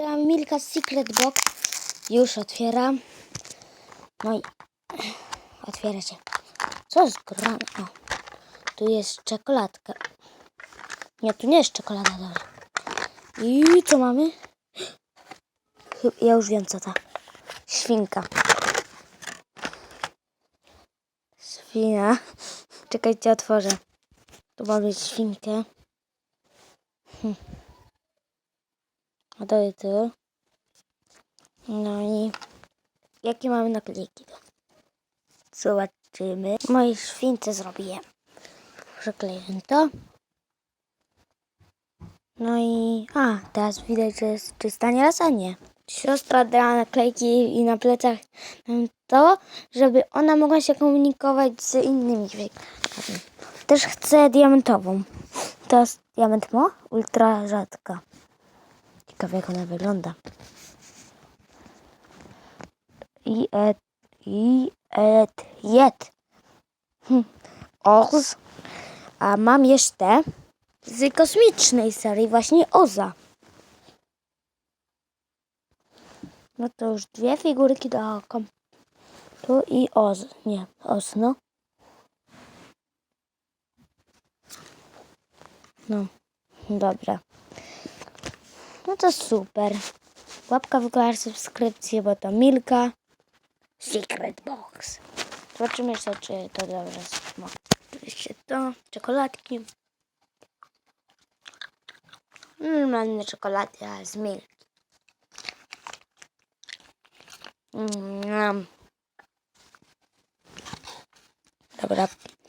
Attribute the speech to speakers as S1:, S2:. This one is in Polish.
S1: Otwieram Milka Secret Box. Już otwieram. No i otwiera się. Co jest grane? O, tu jest czekoladka. Nie, tu nie jest czekolada, dobra. I co mamy? Ja już wiem co to. Świnka. Świna. Czekajcie, otworzę. Tu mamy świnkę. Hm. A to jest tu. No i jakie mamy naklejki? Zobaczymy. Mojej śwince zrobiłem. Przykleję to. No i... A, teraz widać, że jest czysta nieraz, a nie. Siostra dała naklejki i na plecach to, żeby ona mogła się komunikować z innymi kwiatkami. Też chcę diamentową. To jest diament mo? Ultra rzadka. Ciekawe jak ona wygląda. I et, i et, jet. Hm. Oz. A mam jeszcze z kosmicznej serii właśnie Oza. No to już dwie figurki do kom. Tu i Oz. Nie, Oz, no. No, dobra. No to super. Łapka w górę, subskrypcję, bo to Milka. Secret Box. Zobaczymy jeszcze, czy to dobrze smakuje. Oczywiście to, czekoladki. Normalne czekolady, ale z milki. Mm. Dobra, pa.